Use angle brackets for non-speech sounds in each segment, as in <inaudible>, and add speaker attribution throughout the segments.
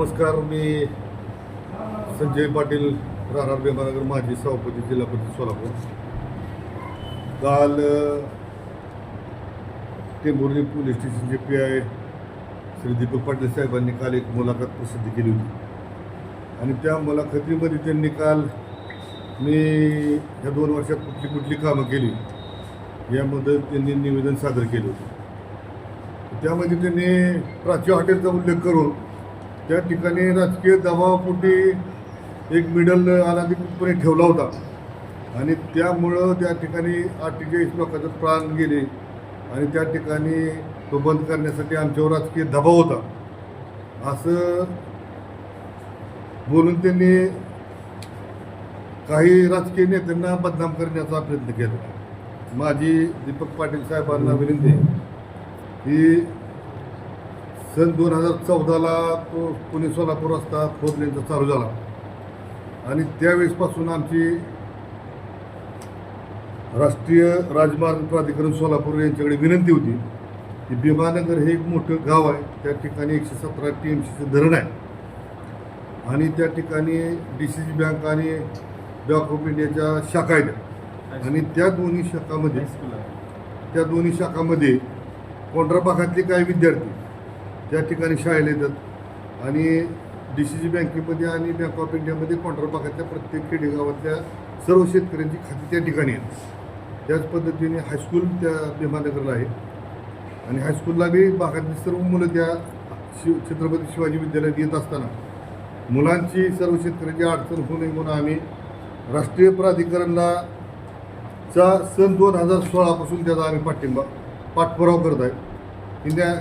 Speaker 1: नमस्कार मी संजय पाटील राहणार बेमानगर माजी सभापती जिल्हापती सोलापूर. काल टेंभुर्णी पोलीस स्टेशनचे पी आय श्री दीपक पाटील साहेबांनी काल एक मुलाखत प्रसिद्ध केली होती. आणि त्या मुलाखतीमध्ये त्यांनी काल मी ह्या दोन वर्षात कुठली कुठली कामं केली यामध्ये त्यांनी निवेदन सादर केलं होतं. त्यामध्ये त्यांनी प्राची हॉटेलचा उल्लेख करून त्या ठिकाणी राजकीय दबावापोटी एक मिडल अनाधिकृतपणे ठेवला होता. आणि त्यामुळं त्या ठिकाणी अठ्ठेचाळीस लोकांचं प्राण गेले. आणि त्या ठिकाणी तो बंद करण्यासाठी आमच्यावर राजकीय दबाव होता. असं बोलून त्यांनी काही राजकीय नेत्यांना बदनाम करण्याचा प्रयत्न केला. माझी दीपक पाटील साहेबांना विनंती की सन दोन हजार चौदाला तो पुणे सोलापूर रस्ता फोर लेनचा चालू झाला. आणि त्यावेळेसपासून आमची राष्ट्रीय राजमार्ग प्राधिकरण सोलापूर यांच्याकडे विनंती होती की भीमानगर हे एक मोठं गाव आहे. त्या ठिकाणी एकशे सतरा टी एम सीचं धरण आहे. आणि त्या ठिकाणी डी सी सी बँक आणि बँक ऑफ इंडियाच्या शाखा आहेत. आणि त्या दोन्ही शाखामध्ये त्या दोन्ही शाखामध्ये कोंढरा भागातले काही विद्यार्थी त्या ठिकाणी शाळेला येतात. आणि डी सी सी बँकेमध्ये आणि बँक ऑफ इंडियामध्ये कोंढरा भागातल्या प्रत्येक खेडेगावातल्या सर्व शेतकऱ्यांची खाती त्या ठिकाणी आहेत. त्याच पद्धतीने हायस्कूल त्या भीमानगरला आहे. आणि हायस्कूलला बी भागातली सर्व मुलं त्या शिव छत्रपती शिवाजी विद्यालयात येत असताना मुलांची सर्व शेतकऱ्यांची अडचण होऊ नये म्हणून आम्ही राष्ट्रीय प्राधिकरणला चा सन दोन हजार सोळापासून त्याचा आम्ही पाठिंबा पाठपुरावा करत आहे. त्या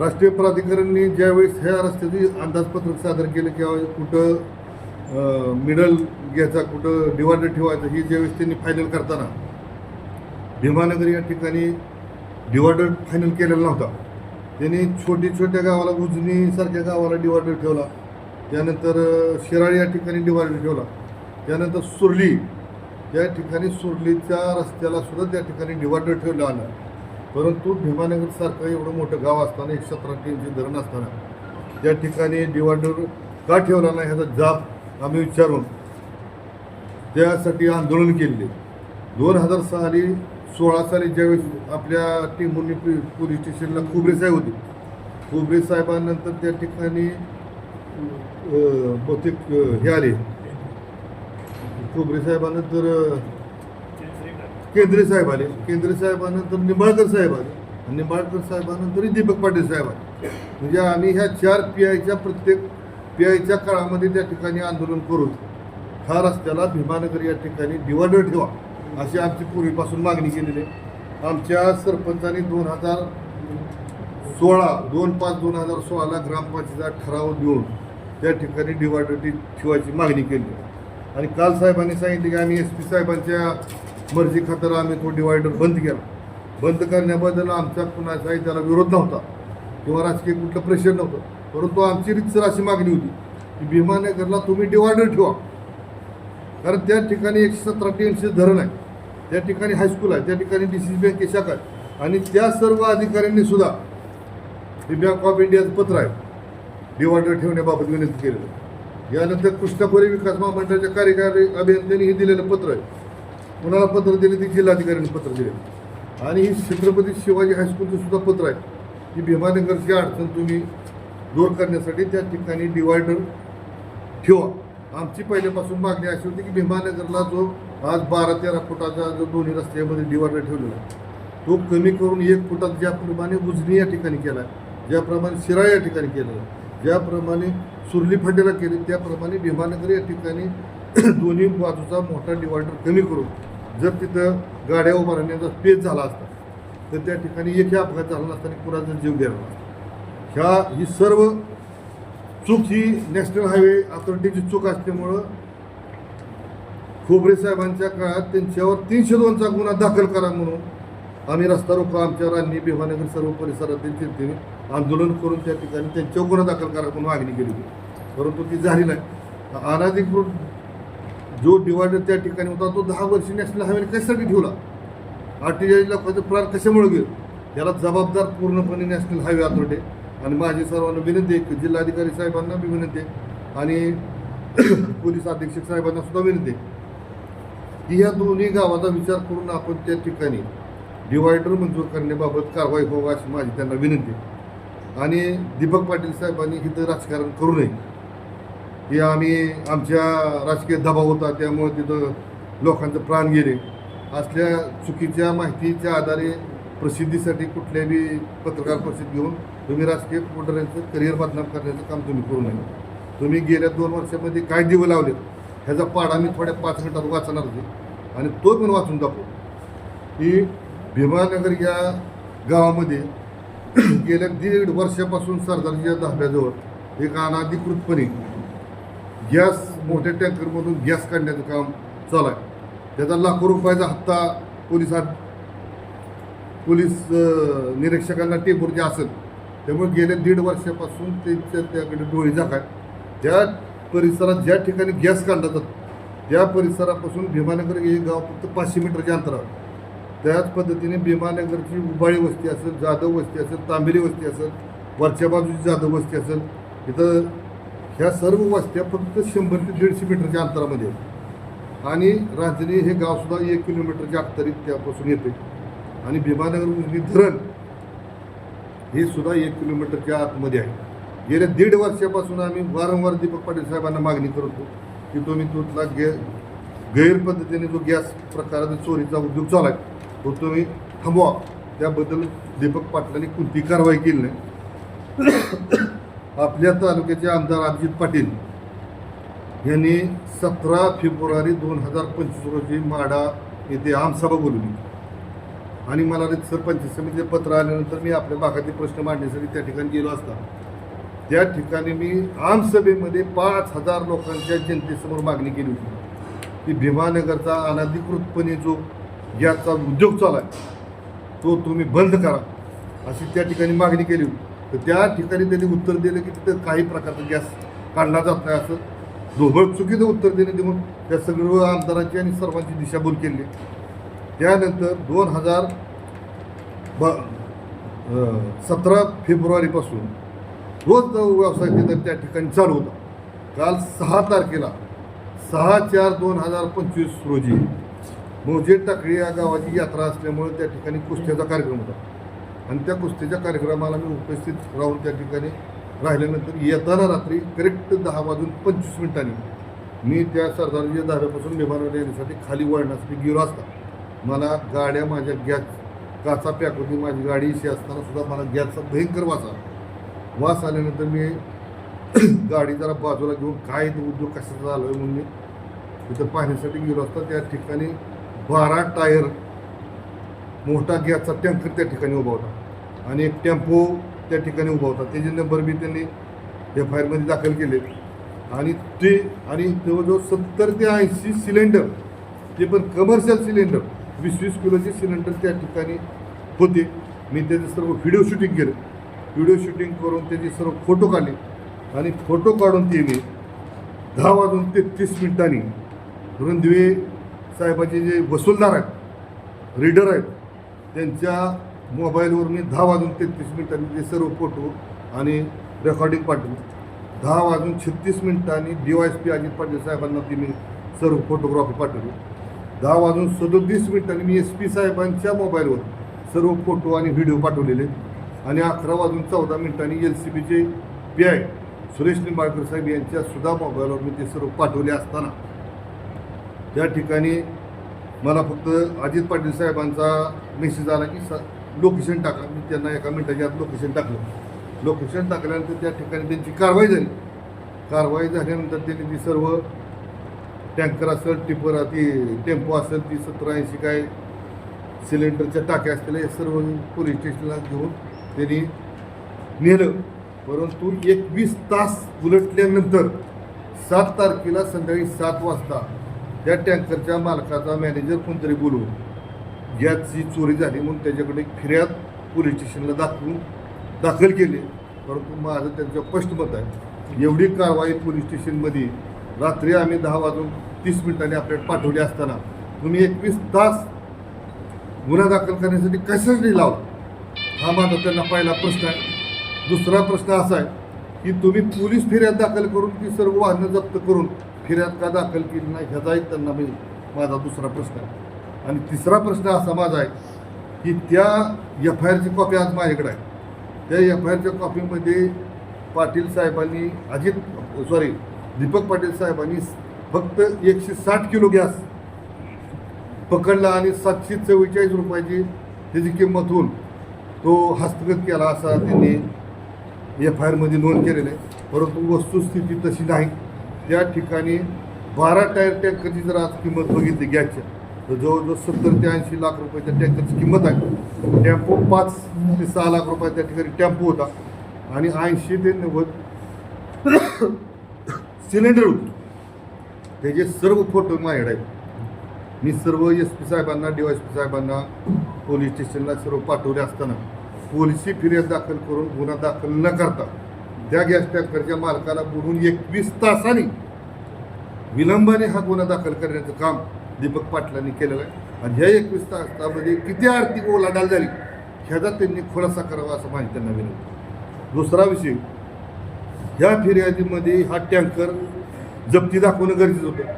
Speaker 1: राष्ट्रीय प्राधिकरणनी ज्यावेळेस ह्या रस्त्याची अंदाजपत्रक सादर केलं किंवा कुठं मिडल घ्यायचा कुठं डिवायडर ठेवायचं ही ज्यावेळेस त्यांनी फायनल करताना भीमानगर या ठिकाणी डिवायडर फायनल केलेला नव्हता. त्यांनी छोटी छोट्या गावाला उजनीसारख्या गावाला डिवायडर ठेवला. त्यानंतर शिराळी या ठिकाणी डिवायडर ठेवला. त्यानंतर सुरली त्या ठिकाणी सुरलीच्या रस्त्याला सुद्धा त्या ठिकाणी डिवायडर ठेवलं आलं. परंतु भीमानगरसारखं एवढं मोठं गाव असताना एक सतरा टीमचे धरण असताना त्या ठिकाणी डिवायडर का ठेवला नाही ह्याचा जाब आम्ही विचारून त्यासाठी आंदोलन केले. दोन हजार साली सोळा साली ज्यावेळेस आपल्या टीमुनी पोलीस स्टेशनला खुबरे साहेब होते. खुबरे साहेबांनंतर त्या ठिकाणी बहुतेक हे आले. खुबरे साहेबानंतर केंद्रे साहेब आले. केंद्रे साहेबानंतर निंबाळकर साहेब आले. आणि निंबाळकर साहेबानंतर दीपक पाटील साहेब आले. म्हणजे आम्ही ह्या चार पी आयच्या प्रत्येक पी आयच्या काळामध्ये त्या ठिकाणी आंदोलन करून ह्या रस्त्याला भीमानगर या ठिकाणी डिवायडर ठेवा अशी आमची पूर्वीपासून मागणी केलेली आहे. आमच्या सरपंचांनी दोन हजार सोळा दोन पाच दोन हजार सोळाला ग्रामपंचायतीचा ठराव देऊन त्या ठिकाणी डिवायडर ठेवायची मागणी केली. आणि काल साहेबांनी सांगितले की आम्ही एस पी साहेबांच्या मर्जी खातर आम्ही तो डिवायडर बंद केला. बंद करण्याबद्दल आमचा कुणाचाही त्याला विरोध नव्हता. किंवा राजकीय कुठलं प्रेशर नव्हतं. परंतु आमची रितसर अशी मागणी होती की भीमानगरला तुम्ही डिवायडर ठेवा. कारण त्या ठिकाणी एकशे सतरा टी एम सी धरण आहे. त्या ठिकाणी हायस्कूल आहे. त्या ठिकाणी डी सी बँकेची शाखा आहे. आणि त्या सर्व अधिकाऱ्यांनी सुद्धा हे बँक ऑफ इंडियाचं पत्र आहे. डिवायडर ठेवण्याबाबत विनंती केलेलं यानंतर कृष्णापुरी विकास महामंडळाच्या कार्यकारी अभियंत्यांनी हे दिलेलं पत्र आहे. कुणाला पत्र दिले ते जिल्हाधिकाऱ्यांनी पत्र दिले. आणि ही छत्रपती शिवाजी हायस्कूलचं सुद्धा पत्र आहे की भीमानगरची अडचण तुम्ही दूर करण्यासाठी त्या ठिकाणी डिवायडर ठेवा. आमची पहिल्यापासून मागणी अशी होती की भीमानगरला जो आज बारा तेरा फुटाचा जो दोन्ही रस्त्यामध्ये डिवायडर ठेवलेला आहे तो कमी करून एक फुटात ज्याप्रमाणे उजनी या ठिकाणी केला आहे ज्याप्रमाणे शिरा या ठिकाणी केलं आहे ज्याप्रमाणे सुरली फड्डेला केली त्याप्रमाणे भीमानगर या ठिकाणी <clears throat> दोन्ही बाजूचा मोठा डिवायडर कमी करून जर तिथं गाड्या उभा राहण्याचा स्पेस झाला असता तर त्या ठिकाणी एकही अपघात झाला नसता आणि कुणाचा जीव गेला नसता. ह्या ही सर्व चूक ही नॅशनल हायवे अथॉरिटीची चूक असल्यामुळं खोबरे साहेबांच्या काळात त्यांच्यावर तीनशे दोनचा गुन्हा दाखल करा म्हणून आम्ही रस्ता रोको आमच्या रान्नी भीमानगर सर्व परिसरातील चिंतेने आंदोलन करून त्या ठिकाणी त्यांच्यावर गुन्हा दाखल करा म्हणून मागणी केली होती. परंतु ती झाली नाही. अनाधिकृत जो डिवायडर त्या ठिकाणी होता तो दहा वर्षी नॅशनल हायवे कशासाठी ठेवला. अठ्ठेचाळीस लाखाचं प्राण कशामुळे गेलं? याला जबाबदार पूर्णपणे नॅशनल हायवे अथॉरिटी आणि माझी सर्वांना विनंती आहे की जिल्हाधिकारी साहेबांना बी विनंती आहे. आणि <coughs> पोलीस अधीक्षक साहेबांना सुद्धा विनंती आहे. की या दोन्ही गावाचा विचार करून आपण त्या ठिकाणी डिवायडर मंजूर करण्याबाबत कारवाई व्हावी अशी माझी त्यांना विनंती आहे. आणि दीपक पाटील साहेबांनी इथं राजकारण करू नये. की आम्ही आमच्या राजकीय दबाव होता त्यामुळे तिथं लोकांचं प्राण गेले. असल्या चुकीच्या माहितीच्या आधारे प्रसिद्धीसाठी कुठल्याही पत्रकार परिषद घेऊन तुम्ही राजकीय पुढाऱ्यांचं करिअर बदनाम करण्याचं काम तुम्ही करू नये. तुम्ही गेल्या दोन वर्षामध्ये काय दिवं लावले ह्याचा पाडा मी थोड्या पाच मिनिटात वाचणार होते आणि तो पण वाचून दाखवतो. की भीमानगर या गावामध्ये <clears throat> गेल्या दीड वर्षापासून सरदारच्या धाब्याजवळ एक अनाधिकृतपणे गॅस मोठ्या टँकरमधून गॅस काढण्याचं काम चालू आहे. त्याचा लाखो रुपयाचा हप्ता पोलिसात पोलीस निरीक्षकांना निरीक्षकांना टेपूरचे असेल. त्यामुळे गेल्या दीड वर्षापासून त्यांच्या त्याकडे डोळे झाकाय त्या परिसरात ज्या ठिकाणी गॅस काढला जातो त्या परिसरापासून भीमानगर हे गाव फक्त पाचशे मीटरच्या अंतरावर त्याच पद्धतीने भीमानगरची उबाळी वस्ती असेल जाधव वस्ती असेल तांबेरी वस्ती असेल वरच्या बाजूची जाधव वस्ती असेल इथं ह्या सर्व वस्त्या फक्त शंभर ते दीडशे मीटरच्या अंतरामध्ये आहेत. आणि रांजणी हे गावसुद्धा एक किलोमीटरच्या अखतरीत त्यापासून येते. आणि भीमानगर उजनी धरण हे सुद्धा एक किलोमीटरच्या आतमध्ये आहे. गेल्या दीड वर्षापासून आम्ही वारंवार दीपक पाटील साहेबांना मागणी करतो की तुम्ही तुमचा गॅ गैरपद्धतीने जो गॅस प्रकाराचा चोरीचा उद्योग चालू आहे तो तुम्ही थांबवा. त्याबद्दल दीपक पाटलांनी कोणती कारवाई केली नाही. आपल्या तालुक्याचे आमदार अभिजित पाटील यांनी सतरा फेब्रुवारी दोन हजार पंचवीस रोजी माडा येथे आमसभा बोलवली. आणि मला रितसर पंचायत समितीचे पत्र आल्यानंतर मी आपल्या भागातील प्रश्न मांडण्यासाठी त्या ठिकाणी गेलो असता. त्या ठिकाणी मी आमसभेमध्ये पाच हजार लोकांच्या जनतेसमोर मागणी केली होती. की भीमानगरचा अनधिकृतपणे जो गॅसचा उद्योग चालू आहे तो तुम्ही बंद करा अशी त्या ठिकाणी मागणी केली होती. तर त्या ठिकाणी त्यांनी उत्तर दिलं की तिथं काही प्रकारचा गॅस काढला जात नाही असं. ढोबळ चुकीचं उत्तर दिलं देऊन त्या सर्व आमदारांची आणि सर्वांची दिशाभूल केली. त्यानंतर दोन हजार ब सतरा फेब्रुवारीपासून रोज व्यवसाय तिथं त्या ठिकाणी चालू होता. काल सहा तारखेला सहा चार दोन हजार पंचवीस रोजी मोजे टाकळी या गावाची यात्रा असल्यामुळे त्या ठिकाणी कुस्त्याचा कार्यक्रम होता. आणि त्या कुस्तीच्या कार्यक्रमाला मी उपस्थित राहून त्या ठिकाणी राहिल्यानंतर येताना रात्री करेक्ट दहा वाजून पंचवीस मिनिटांनी मी त्या सरदारजी धाब्यापासून विमानावर येण्यासाठी खाली वळण्यासाठी गेलो असता. मला गाड्या माझ्या गॅस काचा पॅक होती माझी गाडी इशी असताना सुद्धा मला गॅसचा भयंकर वास आला. वास आल्यानंतर मी <clears throat> गाडी जरा बाजूला घेऊन काय उद्योग कशाचा झालो आहे म्हणून मी तिथं पाहण्यासाठी गेलो असता. त्या ठिकाणी बारा टायर मोठा गॅसचा टँकर त्या ठिकाणी उभा होता. आणि एक टेम्पो त्या ठिकाणी उभा होता. त्याचे नंबर बी त्यांनी एफ आय आरमध्ये दाखल केले. आणि ते आणि जवळजवळ सत्तर ते ऐंशी सिलेंडर ते पण कमर्शियल सिलेंडर वीस वीस किलोचे सिलेंडर त्या ठिकाणी होते. मी त्याचे सर्व व्हिडिओ शूटिंग केलं. व्हिडिओ शूटिंग करून त्याचे सर्व फोटो काढले. आणि फोटो काढून ते मी दहा वाजून तेहतीस मिनिटांनी रणदिवे साहेबाचे जे वसूलदार आहेत रीडर आहेत त्यांच्या मोबाईलवर मी दहा वाजून तेहतीस मिनिटांनी ते सर्व फोटो आणि रेकॉर्डिंग पाठवली. दहा वाजून छत्तीस मिनिटांनी D Y S P Ajit Patil साहेबांना ती मी सर्व फोटोग्राफी पाठवली. दहा वाजून सदोतीस मिनिटांनी मी एस पी साहेबांच्या मोबाईलवर सर्व फोटो आणि व्हिडिओ पाठवलेले. आणि अकरा वाजून चौदा मिनिटांनी एल सी बीचे पी आय सुरेश निंबाळकर साहेब यांच्या सुद्धा मोबाईलवर मी ते सर्व पाठवले असताना. त्या ठिकाणी मला फक्त अजित पाटील साहेबांचा मेसेज आला की स लोकेशन टाका. मी त्यांना एका मिनिटाच्या आत लोकेशन टाकलं. लोकेशन टाकल्यानंतर त्या ठिकाणी त्यांची कारवाई झाली. कारवाई झाल्यानंतर त्यांनी ती सर्व टँकर असेल टिपर ती टेम्पो असेल ती सतरा ऐंशी काय सिलेंडरच्या टाक्या असतील हे सर्व पोलीस स्टेशनला घेऊन त्यांनी नेलं. परंतु एकवीस तास उलटल्यानंतर सात तारखेला संध्याकाळी सात वाजता त्या टँकरच्या मालकाचा मॅनेजर कोणतरी बोलवून गॅसची चोरी झाली म्हणून त्याच्याकडे फिर्याद पोलीस स्टेशनला दाखवून दाखल केली. परंतु माझं त्यांचं स्पष्ट मत आहे एवढी कारवाई पोलीस स्टेशनमध्ये रात्री आम्ही दहा वाजून तीस मिनिटांनी आपल्याला पाठवली असताना तुम्ही एकवीस तास गुन्हा दाखल करण्यासाठी कशासाठी लावला? हा माझा त्यांना पहिला प्रश्न आहे. दुसरा प्रश्न असा आहे की तुम्ही पोलीस फिर्याद दाखल करून ती सर्व वाहनं जप्त करून फिर्याद का दाखल केली नाही ह्याचा एक त्यांना मी माझा दुसरा प्रश्न आहे. आणि तिसरा प्रश्न असा माझा आहे की त्या एफ आय आरची कॉपी आज माझ्याकडे आहे. त्या एफ आय आरच्या कॉपीमध्ये पाटील साहेबांनी अजित सॉरी दीपक पाटील साहेबांनी फक्त एकशे साठ किलो गॅस पकडला आणि सातशे चव्वेचाळीस रुपयाची त्याची किंमत होऊन तो हस्तगत केला असा त्यांनी एफ आय आरमध्ये नोंद केलेलं आहे. परंतु वस्तुस्थिती तशी नाही. त्या ठिकाणी बारा टायर टँकरची जर आज किंमत बघितली गॅसच्या तर जवळजवळ सत्तर ते ऐंशी लाख रुपयाच्या टँकरची किंमत आहे. टेम्पो पाच ते सहा लाख रुपये त्या ठिकाणी टेम्पो होता. आणि ऐंशी ते नव्वद सिलेंडर होते. त्याचे सर्व फोटो माझ्याकडे आहेत. मी सर्व एस पी साहेबांना डी एस पी साहेबांना पोलीस स्टेशनला सर्व पाठवले असताना पोलिसी फिर्याद दाखल करून गुन्हा दाखल न करता त्या गॅस टँकरच्या मालकाला बोलून एकवीस तासांनी विलंबाने हा गुन्हा दाखल करण्याचं काम दीपक पाटलांनी केलेलं आहे. आणि ह्या एकवीस तासामध्ये किती आर्थिक ओलाढाल झाली ह्याचा त्यांनी खुलासा करावा असं माहिती त्यांना विनंती दुसरा विषय ह्या फिर्यादीमध्ये हा टँकर जप्ती दाखवणं गरजेचं होतं.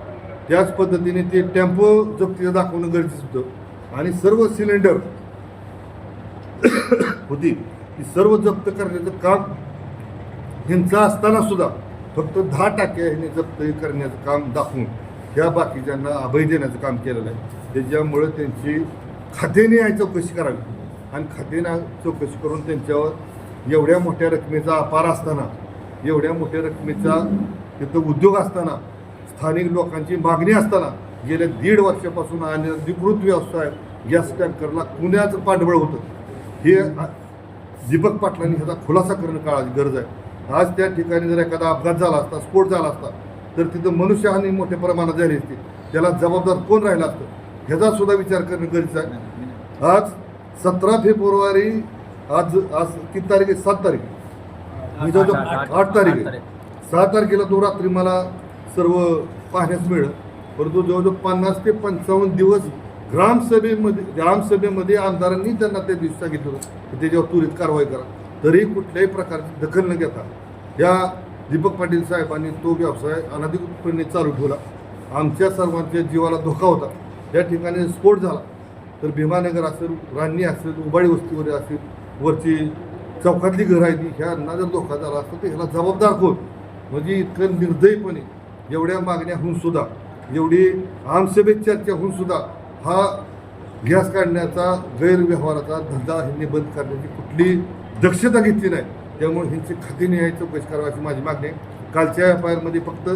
Speaker 1: त्याच पद्धतीने ते टेम्पो जप्तीचं दाखवणं गरजेचं होतं. आणि सर्व सिलेंडर <coughs> होती ती सर्व जप्त करण्याचं काम ह्यांचं असताना सुद्धा फक्त दहा टक्के ह्याने जप्त करण्याचं काम दाखवून ह्या बाकीच्यांना अभय देण्याचं काम केलेलं आहे. त्याच्यामुळं त्यांची खातेने चौकशी करावी. आणि खातेने चौकशी करून त्यांच्यावर एवढ्या मोठ्या रकमेचा अपार असताना एवढ्या मोठ्या रकमेचा तिथं उद्योग असताना स्थानिक लोकांची मागणी असताना गेल्या दीड वर्षापासून अनधिकृत व्यवसाय गॅस टँकरला पुण्याचं पाठबळ होतं. हे दीपक पाटलांनी ह्याचा खुलासा करणं काळाची गरज आहे. आज त्या ठिकाणी जर एखादा अपघात झाला असता स्फोट झाला असता तर तिथं मनुष्यहानी मोठ्या प्रमाणात झाली असती त्याला जबाबदार कोण राहिला असतं? ह्याचा सुद्धा विचार करणं गरजेचं आहे. आज सतरा फेब्रुवारी आज आज किती तारीख आहे? सात तारीख. मी जो
Speaker 2: आठ-
Speaker 1: तारीख आहे. सहा तारखेला तो रात्री मला सर्व पाहण्यास मिळलं. परंतु जवळजवळ पन्नास ते पंचावन्न दिवस ग्रामसभेमध्ये ग्रामसभेमध्ये आमदारांनी त्यांना त्या दिवशी सांगितलं होतं. त्याच्यावर त्वरित कारवाई करा. तरी कुठल्याही प्रकारची दखल न घेता या दीपक पाटील साहेबांनी तो व्यवसाय अनधिकृतपणे चालू ठेवला. आमच्या सर्वांच्या जीवाला धोका होता. या ठिकाणी स्फोट झाला. तर भीमानगर असेल रान्नी असेल उबाळी वस्तीवर असेल वरची चौकातली घरं आहे ती ह्यांना जर धोका झाला असतो तर ह्याला जबाबदार कोण? म्हणजे इतकं निर्दयीपणे एवढ्या मागण्या होऊन सुद्धा एवढी आमसभेत चर्चा होऊन सुद्धा हा गॅस काढण्याचा गैरव्यवहाराचा धंदा ह्यांनी बंद करण्याची कुठली दक्षता घेतली नाही. त्यामुळे ह्यांची खातीने न्याय चौकशी करावी अशी माझी मागणी आहे. कालच्या एफ आय आरमध्ये फक्त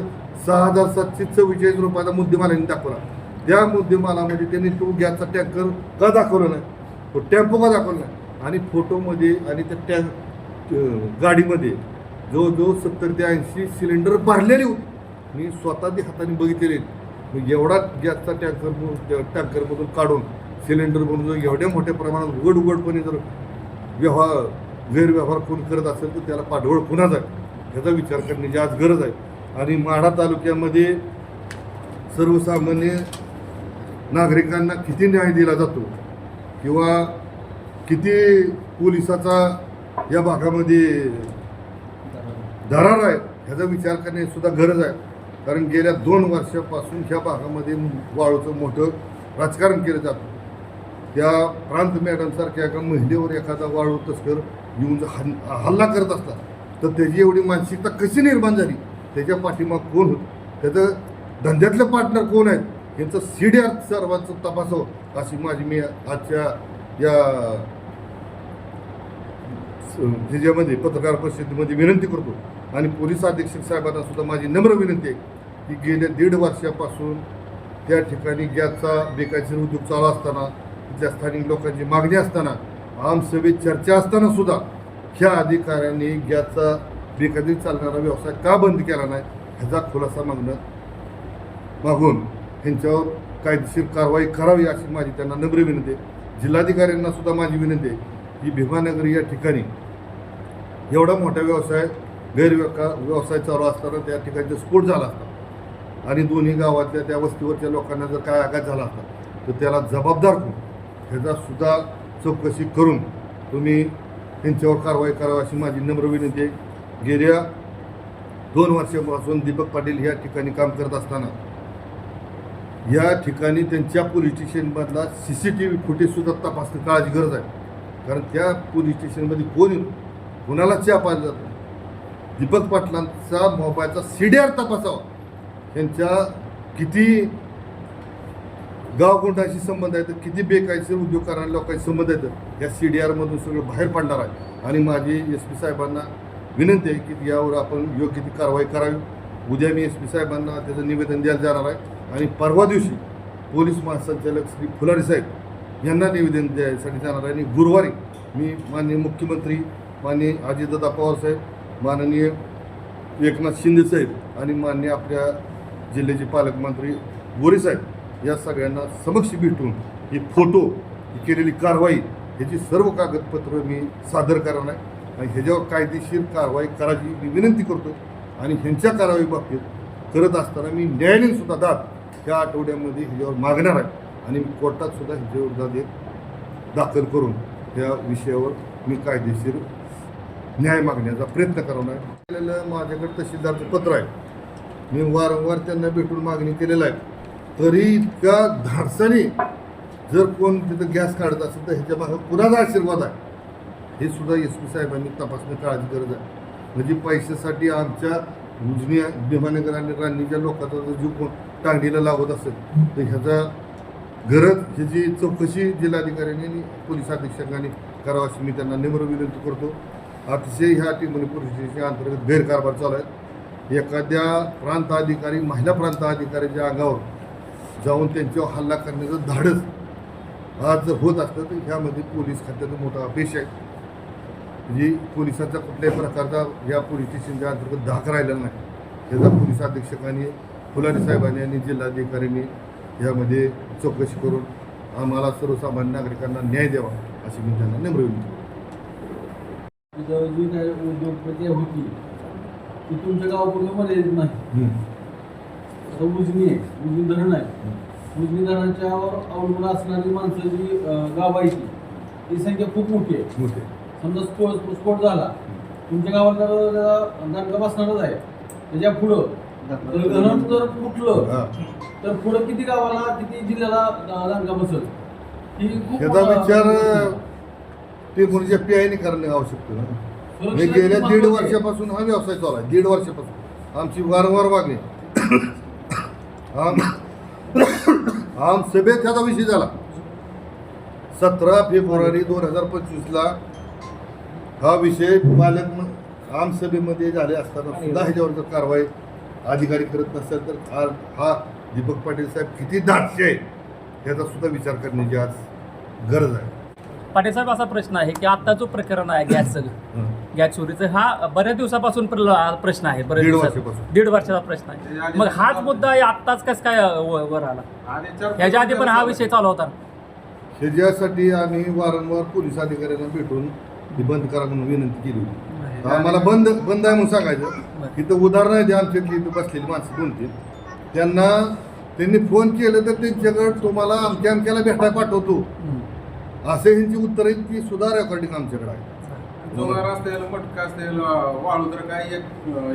Speaker 1: सहा हजार सातशे चव्वेचाळीस रुपयाचा मुद्देमालांनी दाखवला. त्या मुद्देमालामध्ये त्यांनी तो गॅसचा टँकर का दाखवला नाही? तो टॅम्पो का दाखवला नाही? आणि फोटोमध्ये आणि त्या टॅ गाडीमध्ये जवळजवळ सत्तर ते ऐंशी सिलेंडर भरलेले होते. मी स्वतः ते हाताने बघितलेले एवढा गॅसचा टँकर टँकरमधून काढून सिलेंडर बनवून जर एवढ्या मोठ्या प्रमाणात उघड उघडपणे जर व्यवहार गैरव्यवहार कोण करत असेल तर त्याला पाठवळ पुन्हा आहे? ह्याचा विचार करण्याची आज गरज आहे. आणि माढा तालुक्यामध्ये सर्वसामान्य नागरिकांना किती न्याय दिला जातो? किंवा किती पोलिसाचा या भागामध्ये दरार आहे? ह्याचा विचार करण्याची सुद्धा गरज आहे. कारण गेल्या दोन वर्षापासून ह्या भागामध्ये वाळूचं मोठं राजकारण केलं जातं. त्या प्रांत मॅडमसारख्या एका महिलेवर एखादा वाळू तस्कर येऊन जर हन हल्ला करत असतात. तर त्याची एवढी मानसिकता कशी निर्माण झाली? त्याच्या पाठीमाग कोण होतं? त्याचं धंद्यातले पार्टनर कोण आहेत? यांचं सीडीआर सर्वांचं तपासावं अशी माझी मी आजच्या या ह्याच्यामध्ये पत्रकार परिषदेमध्ये विनंती करतो. आणि पोलीस अधीक्षक साहेबांना सुद्धा माझी नम्र विनंती आहे की गेल्या दीड वर्षापासून त्या ठिकाणी गॅसचा बेकायदेशीर उद्योग चालू असताना त्या स्थानिक लोकांची मागणी असताना आमसभेत चर्चा असताना सुद्धा ह्या अधिकाऱ्यांनी गॅसचा बेकायदेशीर चालणारा व्यवसाय का बंद केला नाही ह्याचा खुलासा मागणं मागून ह्यांच्यावर कायदेशीर कारवाई करावी अशी माझी त्यांना नम्र विनंती आहे. जिल्हाधिकाऱ्यांना सुद्धा माझी विनंती आहे की भीमानगर या ठिकाणी एवढा मोठा व्यवसाय गैरव्यका व्यवसाय चालू असताना त्या ठिकाणी स्फोट झाला असता आणि दोन्ही गावातल्या त्या वस्तीवरच्या लोकांना जर काय आघात झाला असता तर त्याला जबाबदार कोण? ह्याचासुद्धा चौकशी करून तुम्ही त्यांच्यावर कारवाई करावी अशी माझी नम्र विनंती आहे. गेल्या दोन वर्षापासून दीपक पाटील या ठिकाणी काम करत असताना या ठिकाणी त्यांच्या पोलीस स्टेशनमधला सी सी टी व्ही फुटेजसुद्धा तपासणं काळाची गरज आहे. कारण त्या पोलीस स्टेशनमध्ये कोण कोणाला चहा पाहिलं जातं दीपक पाटलांचा मोबाईलचा सी डी आर तपासावा. त्यांच्या किती गावकुंडाशी संबंध आहेत किती बेकायदेशीर उद्योग करणाऱ्या लोकांशी संबंध आहेत या सी डी आरमधून सगळं बाहेर पडणार आहे. आणि माझी एस पी साहेबांना विनंती आहे की यावर आपण योग्य ती कारवाई करावी. उद्या मी एस पी साहेबांना त्याचं निवेदन द्यायला जाणार आहे. आणि परवा दिवशी पोलीस महासंचालक श्री फुलारी साहेब यांना निवेदन द्यायसाठी जाणार आहे. आणि गुरुवारी मी माननीय मुख्यमंत्री माननीय अजितदादा पवार साहेब माननीय एकनाथ शिंदे साहेब आणि माननीय आपल्या जिल्ह्याचे पालकमंत्री गोरी साहेब या सगळ्यांना समक्ष भेटून ही फोटो ही केलेली कारवाई ह्याची सर्व कागदपत्र मी सादर करणार आहे. आणि ह्याच्यावर कायदेशीर कारवाई करायची मी विनंती करतो आणि ह्यांच्या कारवाई बाबतीत करत असताना मी न्यायालयीन सुद्धा दाद त्या आठवड्यामध्ये ह्याच्यावर मागणार आहे. आणि मी कोर्टात सुद्धा ह्याच्यावर दाद एक दाखल करून त्या विषयावर मी कायदेशीर न्याय मागण्याचा प्रयत्न करणार आहे. केलेलं माझ्याकडे तहसीलदारचं पत्र आहे. मी वारंवार त्यांना भेटून मागणी केलेलं आहे. तरी इतका धाडसाने जर कोण तिथं गॅस काढत असेल तर ह्याच्या मागं कुणाचा आशीर्वाद आहे? हे सुद्धा एस पी साहेबांनी तपासणं काळाची गरज आहे. म्हणजे पैशासाठी आमच्या उजनी भीमानगर आणि राणीच्या लोकांचा जर जीव कोण टांगडीला लावत असेल तर ह्याचा गरज ह्याची चौकशी जिल्हाधिकाऱ्यांनी आणि पोलीस अधीक्षकांनी करावं अशी मी त्यांना नम्र विनंती करतो. अतिशय ह्या टीमने पोलीस स्टेशनच्या अंतर्गत गैरकारभार चालू आहे. एखाद्या प्रांत अधिकारी महिला प्रांत अधिकाऱ्याच्या अंगावर जाऊन त्यांच्यावर हल्ला करण्याचं धाडस आज जर होत असतं तर ह्यामध्ये पोलीस खात्याचा मोठा अपयश आहे. म्हणजे पोलिसाचा कुठल्याही प्रकारचा या पोलीस स्टेशनच्या अंतर्गत धाक राहिलेला नाही. त्याचा पोलीस अधीक्षकांनी फुलारी साहेबांनी आणि जिल्हाधिकाऱ्यांनी यामध्ये चौकशी करून आम्हाला सर्वसामान्य नागरिकांना न्याय द्यावा अशी मी त्यांना नम्र विनंती
Speaker 2: उद्योगपती होती ती तुमच्या गावापूर्वी मर्यादित नाही. आता उजनी आहे उजनी धरण आहे. उजनी धरणाच्यावर अवलंबून असणारी माणसं जी अं, गाव आहे ती ती संख्या खूप मोठी आहे. समजा स्फोट स्फोट झाला तुमच्या गावात जर दणका बसणारच आहे त्याच्या पुढं जर धरण जर फुटलं
Speaker 1: हा.
Speaker 2: तर पुढं किती गावाला किती जिल्ह्याला दणका बसेल? ही खूप
Speaker 1: याचा
Speaker 2: अं,
Speaker 1: विचार ते म्हणजे पी आयने करणे आवश्यक गेल्या दीड. वर्षापासून हा व्यवसाय चालू आहे. दीड वर्षापासून. आमची वारंवार मागणी आम आम सभेत ह्याचा विषय झाला सतरा फेब्रुवारी दोन हजार पंचवीसला हा विषय पालक आमसभेमध्ये झाले असताना सुद्धा ह्याच्यावर जर कारवाई अधिकारी करत नसेल तर हा हा दीपक पाटील साहेब किती धाडसे आहे याचा सुद्धा विचार करण्याची आज गरज आहे
Speaker 3: पाटील साहेब असा प्रश्न आहे की आता जो प्रकरण आहे गॅसचं. गॅस चोरीचं. हा बऱ्याच दिवसापासून प्र- प्रश्न आहे बऱ्याच
Speaker 1: दीड वर्षापासून.
Speaker 3: दीड वर्षाचा प्रश्न आहे. मग हाच मुद्दा आहे आत्ताच कसं काय व- वर आला? ह्याच्या आधी पण हा विषय चालू होता.
Speaker 1: ह्याच्यासाठी आम्ही वारंवार पोलीस अधिकाऱ्यांना भेटून ती बंद करा म्हणून विनंती केली होती. आम्हाला बंद बंद आहे म्हणून सांगायचं. इथं उदाहरणं आहे आमच्यातली इथं बसलेली माणसं दोन तीन. त्यांना त्यांनी फोन केलं तर त्यांच्याकडे तुम्हाला अमक्या अमक्याला भेटायला पाठवतो.
Speaker 3: हम्म.
Speaker 1: असे ह्यांची उत्तर आहेत ती सुद्धा रेकॉर्डिंग आमच्याकडे आहे
Speaker 4: जोगार असतील मटका असतील वाळू तर काय एक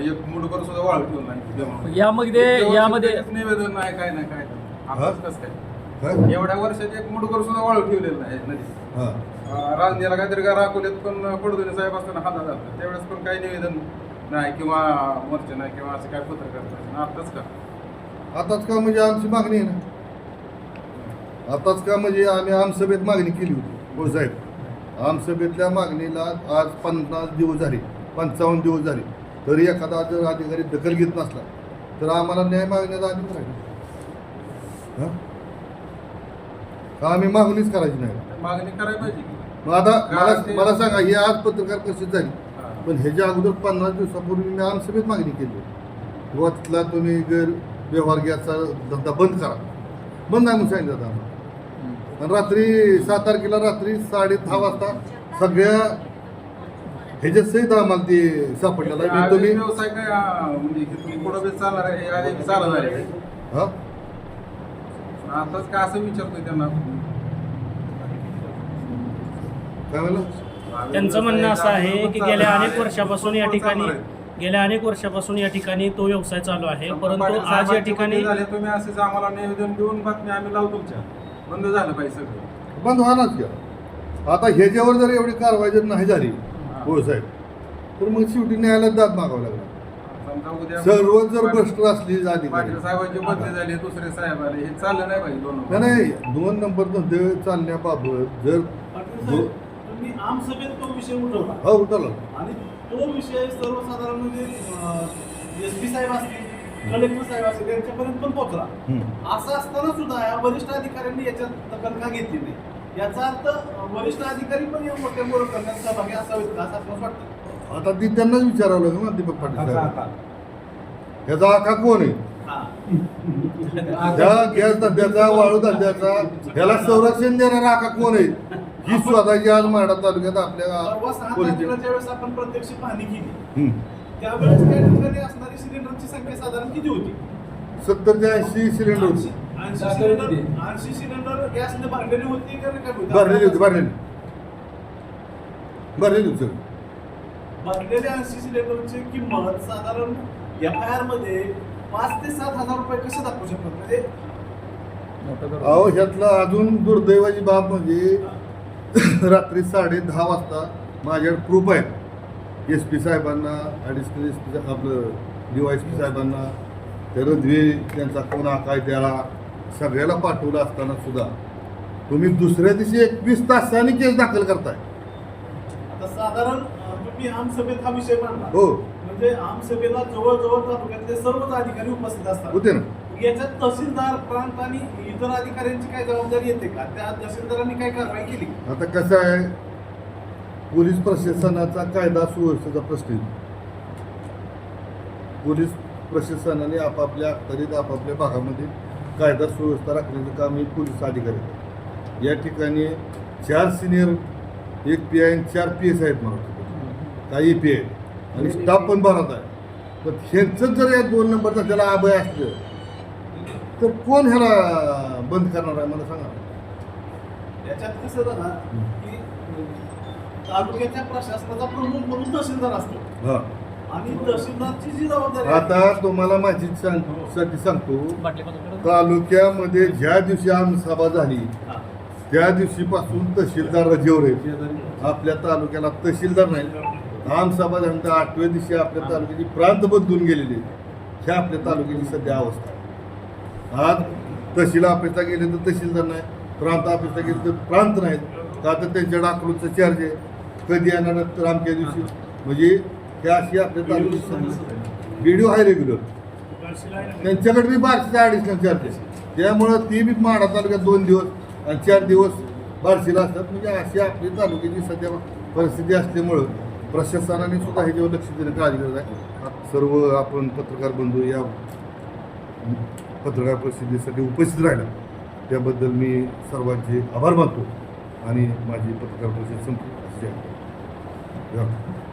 Speaker 4: एक मुठभर सुद्धा वाळू ठेवून नाही देवाला.
Speaker 3: यामध्ये यामध्ये
Speaker 4: निवेदन नाही काय नाही काय.
Speaker 1: हा?
Speaker 4: आपलंच कसं काय?
Speaker 1: काय
Speaker 4: एवढ्या वर्षात एक मुठभर सुद्धा वाळू ठेवलेलं नाही नदी
Speaker 1: हां.
Speaker 4: राजनीला काहीतरी का राखोल्यात पण पडदोने साहेब असताना हाता झाला त्यावेळेस पण काही निवेदन नाही किंवा मोर्चे नाही किंवा असं काय पत्रकार. आताच का?
Speaker 1: आताच का म्हणजे आमची मागणी आहे ना? आताच का म्हणजे आम्ही आमसभेत मागणी केली होती हो साहेब आमसभेतल्या मागणीला आज पन्नास दिवस झाले पंचावन्न दिवस झाले. तरी एखादा जर अधिकारी दखल घेत नसला तर आम्हाला न्याय मागण्याचा अधिकार आहे. का आम्ही मागणीच करायची नाही?
Speaker 4: मागणी करायला पाहिजे. की.
Speaker 1: मग आता मला मला सांगा ही आज पत्रकार परिषद झाली. पण ह्याच्या अगोदर पन्नास दिवसापूर्वी मी आमसभेत मागणी केली. किंवा तिथला तुम्ही गैर व्यवहार घ्यायचा धंदा बंद करा. बंद आहे म्हणून सांगितलं आम्हाला. आणि रात्री सात तारखेला रात्री साडे दहा वाजता सगळ्या ह्याच्यात सहित आम्हाला ते सापडलेलं आहे. तुम्ही
Speaker 4: व्यवसाय काय म्हणजे की तुम्ही बी चालणार आहे हे आधी चालत आहे.
Speaker 1: हा?
Speaker 4: आताच काय असं विचारतोय त्यांना?
Speaker 1: काय म्हणलं?
Speaker 3: त्यांचं म्हणणं असं आहे की गेल्या अनेक वर्षापासून या ठिकाणी गेल्या अनेक वर्षापासून या ठिकाणी तो व्यवसाय चालू आहे. परंतु आज या ठिकाणी
Speaker 4: झाले तुम्ही असेच आम्हाला निवेदन देऊन बातमी आम्ही लावू तुमच्या. बंद झालं पाहिजे सगळं.
Speaker 1: बंद व्हायलाच घ्या आता ह्याच्यावर जर एवढी कारवाई जर नाही झाली हो. साहेब. तर मग शेवटी न्यायालयात दाद मागावं लागला
Speaker 4: समजा उद्या
Speaker 1: सर्व जर भ्रष्ट असली
Speaker 4: पाटील
Speaker 1: अधिकारी
Speaker 4: साहेबांची बदली झाली दुसरे साहेब आले हे चाललं नाही पाहिजे दोन
Speaker 1: नाही नाही दोन नंबर धंदे चालण्याबाबत जर
Speaker 2: पाटील साहेब, तुम्ही आमसभेत तो विषय उठवला.
Speaker 1: हो उठवला.
Speaker 2: आणि तो विषय सर्वसाधारण म्हणजे एस पी साहेब असतील कलेक्टर साहेब असतील यांच्यापर्यंत पण पोहोचला. असं असताना सुद्धा या वरिष्ठ अधिकाऱ्यांनी याच्यात दखल का घेतली नाही. याचा अर्थ वरिष्ठ अधिकारी पण या मोठ्या मोठ्या करण्यात सहभागी असावेत का? असं आपल्याला वाटतं.
Speaker 1: आता ती त्यांनाच विचारावं लागेल ना दीपक पाटील साहेब. ह्याचा आका कोण आहे? त्या गॅस धंद्याचा वाळू धंद्याचा ह्याला संरक्षण देणारा आका कोण आहे? ही स्वतःची आज माडा तालुक्यात आपल्या
Speaker 2: सहा
Speaker 1: पोलीस
Speaker 2: ज्यावेळेस आपण प्रत्यक्ष पाहणी केली
Speaker 1: हम्म.
Speaker 2: त्यावेळेस त्या ठिकाणी असणारी सिलेंडरची संख्या साधारण किती होती?
Speaker 1: सत्तर ते ऐंशी सिलेंडर होते.
Speaker 2: ऐंशी सिलेंडर ऐंशी सिलेंडर गॅसने भरलेली होती का रिकामी होती?
Speaker 1: भरलेली होती भरलेली. भरलेली होती सगळी.
Speaker 2: भरलेल्या ऐंशी सिलेंडरची किंमत साधारण एफ आय आरमध्ये पाच ते सात हजार रुपये कसे दाखवू शकतात? म्हणजे
Speaker 1: अहो ह्यातला अजून दुर्दैवाची बाब म्हणजे रात्री साडे दहा वाजता माझ्याकडे प्रूफ आहे एस पी साहेबांना ॲडिशनल एस पी आपलं डी एस पी साहेबांना रंधवे त्यांचा कोण आकाय त्याला सगळ्याला पाठवलं असताना सुद्धा तुम्ही दुसऱ्या दिवशी एकवीस तासांनी केस दाखल करताय.
Speaker 2: आता साधारण तुम्ही आमसभेत हा विषय मांडला.
Speaker 1: हो.
Speaker 2: म्हणजे आमसभेला जवळजवळ तालुक्यातले सर्वच अधिकारी उपस्थित असतात.
Speaker 1: होते ना.
Speaker 2: याच्यात तहसीलदार प्रांत आणि इतर अधिकाऱ्यांची काय जबाबदारी येते का? त्या तहसीलदारांनी काय कारवाई केली?
Speaker 1: आता कसं आहे पोलीस प्रशासनाचा कायदा सुव्यवस्थेचा प्रश्न आहे. पोलीस प्रशासनाने आपापल्या अखत्यारीत आपापल्या भागामध्ये कायदा सुव्यवस्था राखण्याचं काम हे पोलीस अधिकारी. या ठिकाणी चार सिनियर एक पी आय आणि चार पी एस आहेत मला. काही पी आय आणि स्टाफ पण भरत आहे पण ह्यांचं जर या दोन नंबरचा त्याला अभय असलं तर कोण ह्याला बंद करणार आहे मला सांगा
Speaker 2: याच्यात कसं तालुक्याच्या प्रशासनाचा प्रमुख म्हणून तहसीलदार असतो.
Speaker 1: हां.
Speaker 2: आणि तहसीलदारची जी जबाबदारी आहे,
Speaker 1: आता तुम्हाला माझी सांग- साठी सांगतो. तालुक्यामध्ये ज्या दिवशी आमसभा झाली
Speaker 2: हा.
Speaker 1: त्या दिवशीपासून तहसीलदार रजेवर आहेत. आपल्या तालुक्याला तहसीलदार नाही. आमसभा झाल्यानंतर आठव्या दिवशी आपल्या तालुक्याची प्रांत बदलून गेलेली आहेत. ह्या आपल्या तालुक्याची सध्या अवस्था आहे. आज तहसील ऑफिसला गेले तर तहसीलदार नाही प्रांत ऑफिसला गेले तर प्रांत नाहीत. का तर त्यांच्याकडे अकलूजचं चार्ज आहे. कधी येणार तर अमक्या दिवशी. म्हणजे ह्या अशी आपल्या तालुक्याची व्हिडिओ आहे रेग्युलर त्यांच्याकडे बी ॲडिशनल चार्ज आहे. त्यामुळं ती बी माडा तालुक्यात दोन दिवस आणि चार दिवस बारशीला असतात. म्हणजे अशी आपली तालुक्याची सध्या परिस्थिती असल्यामुळं प्रशासनाने सुद्धा ह्याच्यावर लक्ष देणं काळजी गरज आहे सर्व आपण पत्रकार बंधू या पत्रकार परिषदेसाठी उपस्थित राहिला. त्याबद्दल मी सर्वांचे आभार मानतो आणि माझी पत्रकार परिषद संपली. अशी आहे. धन्यवाद.